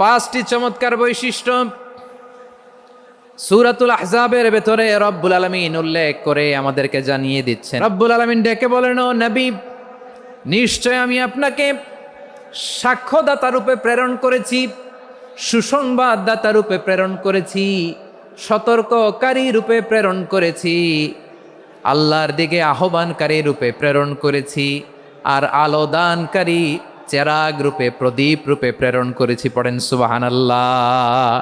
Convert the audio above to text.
পাঁচটি চমৎকার বৈশিষ্ট্য। সুরাতুল আহজাবের ভেতরে রব্বুল আলমিন উল্লেখ করে আমাদেরকে জানিয়ে দিচ্ছেন। রব্বুল আলমিন ডেকে বলেন নবী, নিশ্চয় আমি আপনাকে সাক্ষ্যদাতা রূপে প্রেরণ করেছি, সুসংবাদদাতা রূপে প্রেরণ করেছি, সতর্ককারী রূপে প্রেরণ করেছি, আল্লাহর দিকে আহ্বানকারী রূপে প্রেরণ করেছি, আর আলো দানকারী চেরাগ রূপে প্রদীপ রূপে প্রেরণ করেছি পড়েন সুবাহান আল্লাহ